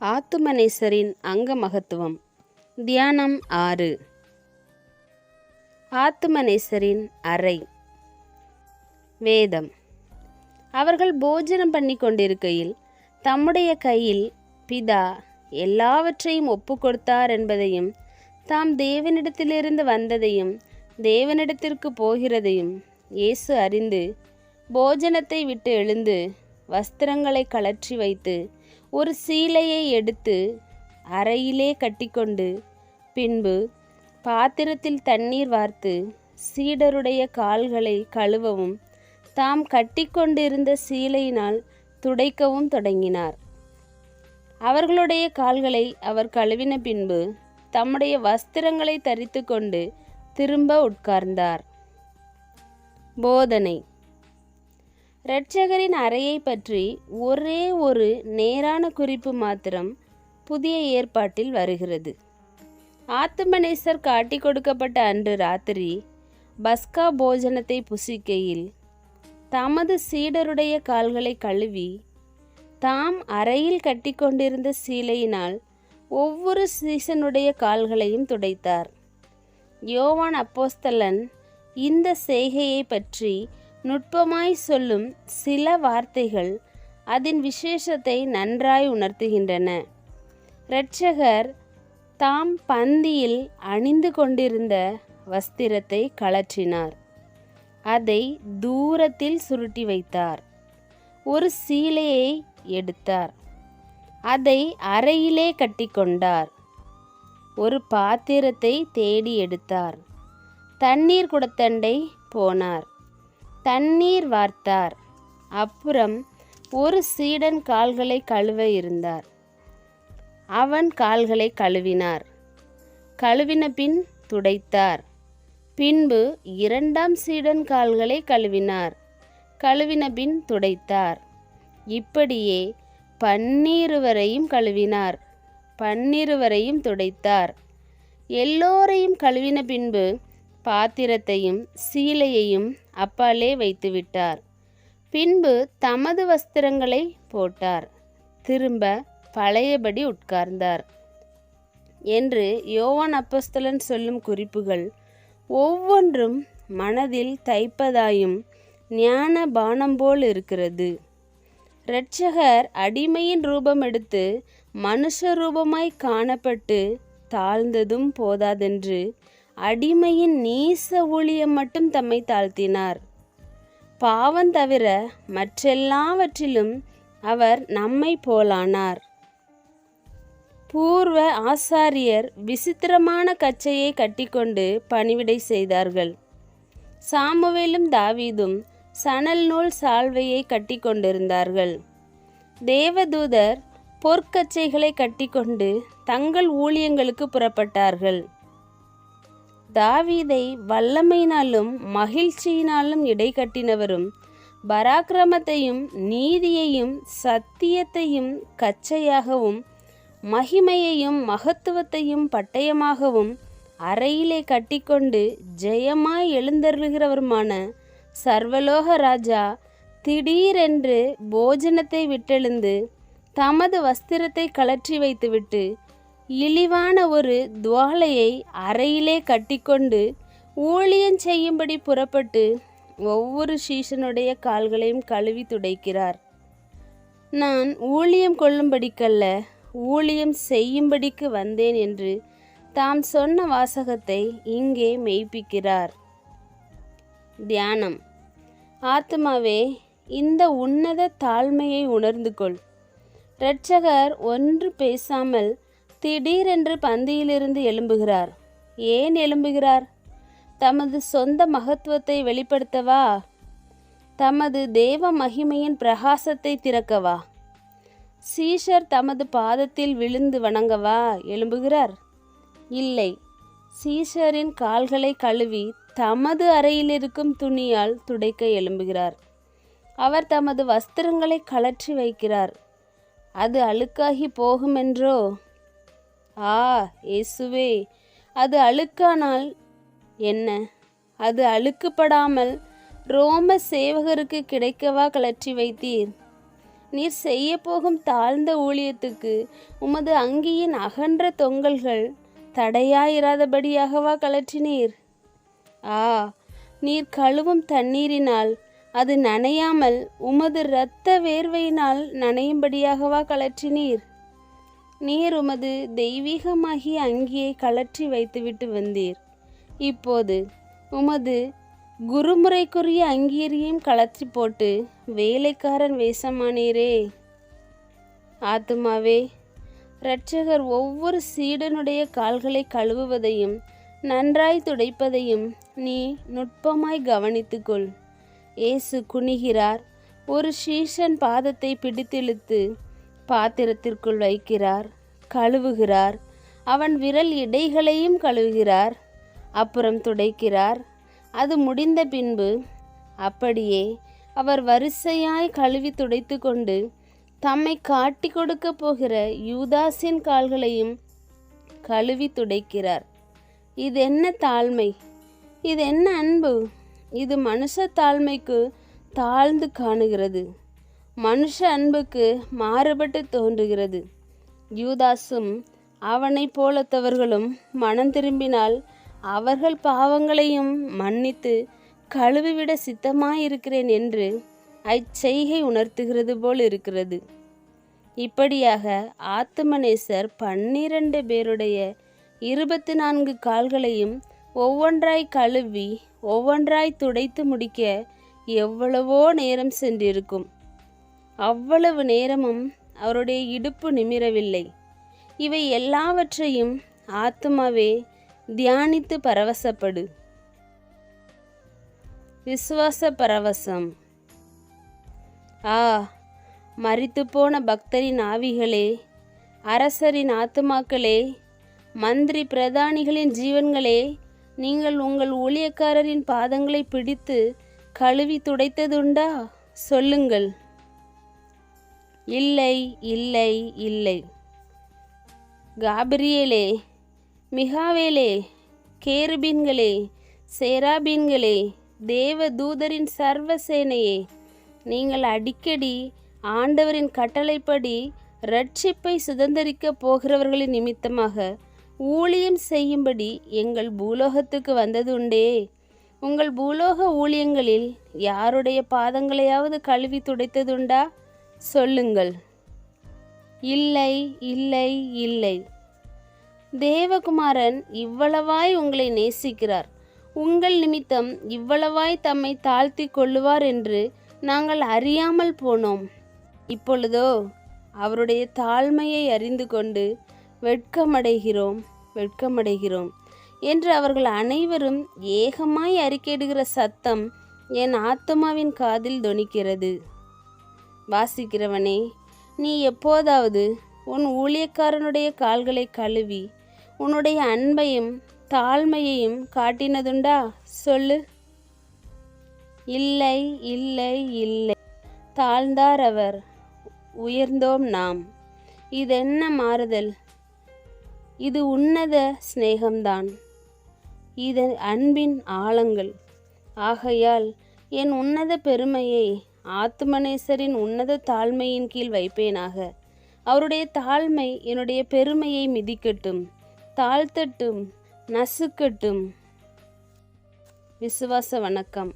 ஆத்துமனேசரின் அங்க மகத்துவம் தியானம் ஆறு. ஆத்துமனேசரின் அறை. வேதம். அவர்கள் போஜனம் பண்ணி கொண்டிருக்கையில் தம்முடைய கையில் பிதா எல்லாவற்றையும் ஒப்பு கொடுத்தார் என்பதையும் தாம் தேவனிடத்திலிருந்து வந்ததையும் தேவனிடத்திற்கு போகிறதையும் இயேசு அறிந்து போஜனத்தை விட்டு எழுந்து வஸ்திரங்களை கழற்றி வைத்து ஒரு சீலையை எடுத்து அறையிலே கட்டிக்கொண்டு பின்பு பாத்திரத்தில் தண்ணீர் வார்த்து சீடருடைய கால்களை கழுவவும் தாம் கட்டிக்கொண்டிருந்த சீலையினால் துடைக்கவும் தொடங்கினார். அவர்களுடைய கால்களை அவர் கழுவின பின்பு தம்முடைய வஸ்திரங்களை தரித்து கொண்டு திரும்ப உட்கார்ந்தார். போதனை. இரட்சகரின் அறையை பற்றி ஒரே ஒரு நேரான குறிப்பு மாத்திரம் புதிய ஏற்பாட்டில் வருகிறது. ஆத்துமனேசர் காட்டி கொடுக்கப்பட்ட அன்று ராத்திரி பஸ்கா போஜனத்தை புசிக்கையில் தமது சீடருடைய கால்களை கழுவி தாம் அறையில் கட்டிக்கொண்டிருந்த சீலையினால் ஒவ்வொரு சீசனுடைய கால்களையும் துடைத்தார். யோவான் அப்போஸ்தலன் இந்த செய்கையை பற்றி நுட்பமாய் சொல்லும் சில வார்த்தைகள் அதன் விசேஷத்தை நன்றாய் உணர்த்துகின்றன. இரட்சகர் தாம் பந்தியில் அணிந்து கொண்டிருந்த வஸ்திரத்தை கழற்றினார். அதை தூரத்தில் சுருட்டி வைத்தார். ஒரு சீலையை எடுத்தார். அதை அறையிலே கட்டிக்கொண்டார் ஒரு பாத்திரத்தை தேடி எடுத்தார். தண்ணீர் குடத்தண்டை போனார். தண்ணீர் வார்த்தார். அப்புறம் ஒரு சீடன் கால்களை கழுவ இருந்தார். அவன் கால்களை கழுவினார். கழுவின பின் துடைத்தார். பின்பு இரண்டாம் சீடன் கால்களை கழுவினார். கழுவின பின் துடைத்தார். இப்படியே பன்னிருவரையும் கழுவினார். பன்னிருவரையும் துடைத்தார். எல்லோரையும் கழுவின பின்பு பாத்திரத்தையும் சீலையையும் அப்பாலே வைத்துவிட்டார். பின்பு தமது வஸ்திரங்களை போட்டார். திரும்ப பழையபடி உட்கார்ந்தார். என்று யோவான் அப்பஸ்தலன் சொல்லும் குறிப்புகள் ஒவ்வொன்றும் மனதில் தைப்பதாயும் ஞான பானம் போல் இருக்கிறது. இரட்சகர் அடிமையின் ரூபம் எடுத்து மனுஷ ரூபமாய் காணப்பட்டு தாழ்ந்ததும் போதாதென்று அடிமையின் நீச ஊழியம் மட்டும் தம்மை தாழ்த்தினார். பாவம் தவிர மற்றெல்லாவற்றிலும் அவர் நம்மை போலானார். பூர்வ ஆசாரியர் விசித்திரமான கச்சையை கட்டிக்கொண்டு பணிவிடை செய்தார்கள். சாமுவேலும் தாவீதும் சணல் நூல் சால்வையை கட்டிக்கொண்டிருந்தார்கள் தேவதூதர் பொற்கச்சைகளை கட்டிக்கொண்டு தங்கள் ஊழியங்களுக்கு புறப்பட்டார்கள். தாவீதை வல்லமையினாலும் மகிழ்ச்சியினாலும் இடைக்கட்டினவரும் பராக்கிரமத்தையும் நீதியையும் சத்தியத்தையும் கச்சையாகவும் மகிமையையும் மகத்துவத்தையும் பட்டயமாகவும் அறையிலே கட்டிக்கொண்டு ஜெயமாய் எழுந்தருளுகிறவருமான சர்வலோக ராஜா திடீரென்று போஜனத்தை விட்டெழுந்து தமது வஸ்திரத்தை கலற்றி வைத்துவிட்டு இழிவான ஒரு துவாலையை அறையிலே கட்டிக்கொண்டு ஊழியம் செய்யும்படி புறப்பட்டு ஒவ்வொரு சீசனுடைய கால்களையும் கழுவி துடைக்கிறார். நான் ஊழியம் கொள்ளும்படிக்கல்ல ஊழியம் செய்யும்படிக்கு வந்தேன் என்று தாம் சொன்ன வாசகத்தை இங்கே மெய்ப்பிக்கிறார். தியானம். ஆத்மாவே இந்த உன்னத தாழ்மையை உணர்ந்து கொள். இரட்சகர் ஒன்று பேசாமல் திடீரென்று பந்தியிலிருந்து எழும்புகிறார். ஏன் எழும்புகிறார்? தமது சொந்த மகத்துவத்தை வெளிப்படுத்தவா? தமது தேவ மகிமையின் பிரகாசத்தை திறக்கவா? சீஷர் தமது பாதத்தில் விழுந்து வணங்கவா? எழும்புகிறார். இல்லை. சீஷரின் கால்களை கழுவி தமது அறையில் இருக்கும் துணியால் துடைக்க எழும்புகிறார். அவர் தமது வஸ்திரங்களை கலற்றி வைக்கிறார். அது அழுக்காகி போகுமென்றோ? ஆ இயேசுவே அது அழுக்கானால் என்ன? அது அழுக்குப்படாமல் ரோம சேவகருக்கு கிடைக்கவா கலற்றி வைத்தீர்? நீர் செய்ய போகும் தாழ்ந்த ஊழியத்துக்கு உமது அங்கியின் அகன்ற தொங்கல்கள் தடையாயிராதபடியாகவா கலற்றினீர் ஆ நீர் கழுவும் தண்ணீரினால் அது நனையாமல் உமது இரத்த வேர்வையினால் நனையும்படியாகவா கலற்றினீர் நீர் உமது தெய்வீகமாகிய அங்கியை கலற்றி வைத்துவிட்டு வந்தீர். இப்போது உமது குருமுறைக்குரிய அங்கீரியும் கலற்றி போட்டு வேலைக்காரன் வேஷமானீரே. ஆத்துமாவே இரட்சகர் ஒவ்வொரு சீடனுடைய கால்களை கழுவுவதையும் நன்றாய் துடைப்பதையும் நீ நுட்பமாய் கவனித்துக்கொள். இயேசு குனிகிறார். ஒரு சீஷன் பாதத்தை பிடித்திழுத்து பாத்திரத்திற்குள் வைக்கிறார் கழுவுகிறார். அவன் விரல் இடைகளையும் கழுவுகிறார் அப்புறம் துடைக்கிறார். அது முடிந்த பின்பு அப்படியே அவர் வரிசையாய் கழுவி துடைத்து கொண்டு தம்மை காட்டி கொடுக்க போகிற யூதாஸின் கால்களையும் கழுவி துடைக்கிறார். இது என்ன தாழ்மை? இது என்ன அன்பு? இது மனுஷ தாழ்மைக்கு தாழ்ந்து காணுகிறது. மனுஷ அன்புக்கு மாறுபட்டு தோன்றுகிறது. யூதாசும் அவனைப் போலத்தவர்களும் மனம் திரும்பினால் அவர்கள் பாவங்களையும் மன்னித்து கழுவிவிட சித்தமாயிருக்கிறேன் என்று அச்செய்கை உணர்த்துகிறது போல் இருக்கிறது. இப்படியாக ஆத்துமனேசர் பன்னிரண்டு பேருடைய இருபத்தி நான்கு கால்களையும் ஒவ்வொன்றாய் கழுவி ஒவ்வொன்றாய் துடைத்து முடிக்க எவ்வளவோ நேரம் சென்றிருக்கும். அவ்வளவு நேரமும் அவருடைய இடுப்பு நிமிரவில்லை. இவை எல்லாவற்றையும் ஆத்துமாவே தியானித்து பரவசப்படு. விசுவாச பரவசம். ஆ மறித்துப்போன போன பக்தரின் ஆவிகளே அரசரின் ஆத்துமாக்களே மந்திரி பிரதானிகளின் ஜீவன்களே நீங்கள் உங்கள் ஊழியக்காரரின் பாதங்களை பிடித்து கழுவி துடைத்ததுண்டா? சொல்லுங்கள். இல்லை இல்லை இல்லை. காபிரியலே மிகாவேலே கேருபீன்களே சேராபீன்களே தேவ தூதரின் சர்வ சேனையே நீங்கள் அடிக்கடி ஆண்டவரின் கட்டளைப்படி ரட்சிப்பை சுதந்திரிக்கப் போகிறவர்களின் நிமித்தமாக ஊழியம் செய்யும்படி எங்கள் பூலோகத்துக்கு வந்தது உண்டே உங்கள் பூலோக ஊழியங்களில் யாருடைய பாதங்களையாவது கழுவி துடைத்ததுண்டா? சொல்லுங்கள். இல்லை இல்லை இல்லை. தேவகுமாரன் இவ்வளவாய் உங்களை நேசிக்கிறார். உங்கள் நிமித்தம் இவ்வளவாய் தம்மை தாழ்த்தி கொள்ளுவார் என்று நாங்கள் அறியாமல் போனோம். இப்பொழுதோ அவருடைய தாழ்மையை அறிந்து கொண்டு வெட்கமடைகிறோம் வெட்கமடைகிறோம் என்று அவர்கள் அனைவரும் ஏகமாய் அறிக்கையிடுகிற சத்தம் என் ஆத்மாவின் காதில் தொனிக்கிறது. வாசிக்கிறவனே நீ எப்போதாவது உன் ஊழியக்காரனுடைய கால்களை கழுவி உன்னுடைய அன்பையும் தாழ்மையையும் காட்டினதுண்டா? சொல்லு. இல்லை இல்லை இல்லை. தாழ்ந்தார் அவர் உயர்ந்தோம் நாம். இதென்ன மாறுதல்? இது உன்னத சிநேகம்தான். இது அன்பின் ஆழங்கள். ஆகையால் என் உன்னத பெருமையை ஆத்துமனேசரின் உன்னத தாழ்மையின் கீழ் வைப்பேனாக. அவருடைய தாழ்மை என்னுடைய பெருமையை மிதிக்கட்டும் தாழ்த்தட்டும் நசுக்கட்டும். விசுவாச வணக்கம்.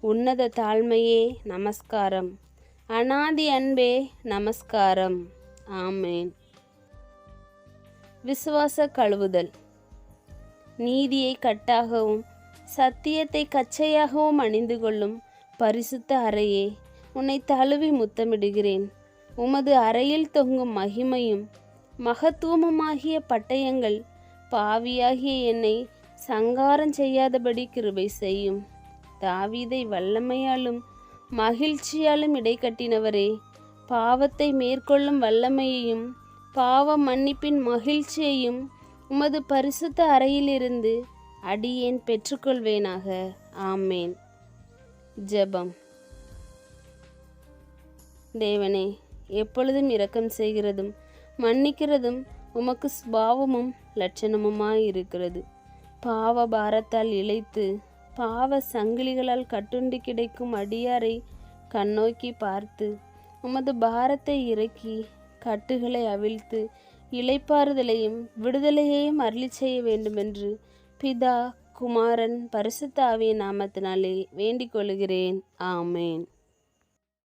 உன்னத தாழ்மையே நமஸ்காரம். அனாதி அன்பே நமஸ்காரம். ஆமேன். விசுவாச கழுவுதல். நீதியை கட்டாகவும் சத்தியத்தை கச்சையாகவும் அணிந்து கொள்ளும் பரிசுத்த அறையே உன்னை தழுவி முத்தமிடுகிறேன். உமது அறையில் தொங்கும் மகிமையும் மகத்துவமுமாகிய பட்டயங்கள் பாவியாகிய என்னை சங்காரம் செய்யாதபடி கிருபை செய்யும். தாவீதை வல்லமையாலும் மகிழ்ச்சியாலும் இடைக்கட்டினவரே பாவத்தை மேற்கொள்ளும் வல்லமையையும் பாவ மன்னிப்பின் மகிழ்ச்சியையும் உமது பரிசுத்த அறையிலிருந்து அடியேன் பெற்றுக்கொள்வேனாக. ஆமேன். ஜெபம். தேவனே எப்பொழுதும் இரக்கம் செய்கிறதும் மன்னிக்கிறதும் உமக்கு சுபாவமும் லட்சணமுமாயிருக்கிறது. பாவ பாரத்தால் இழைத்து பாவ சங்கிலிகளால் கட்டுண்டு கிடைக்கும் அடியாரை கண்ணோக்கி பார்த்து உமது பாரத்தை இறக்கி கட்டுகளை அவிழ்த்து இளைப்பாறுதலையும் விடுதலையையும் அருளி செய்ய வேண்டுமென்று பிதா குமாரன் பரிசுத்தாவிய நாமத்தினாலே வேண்டிக் கொள்கிறேன். ஆமேன்.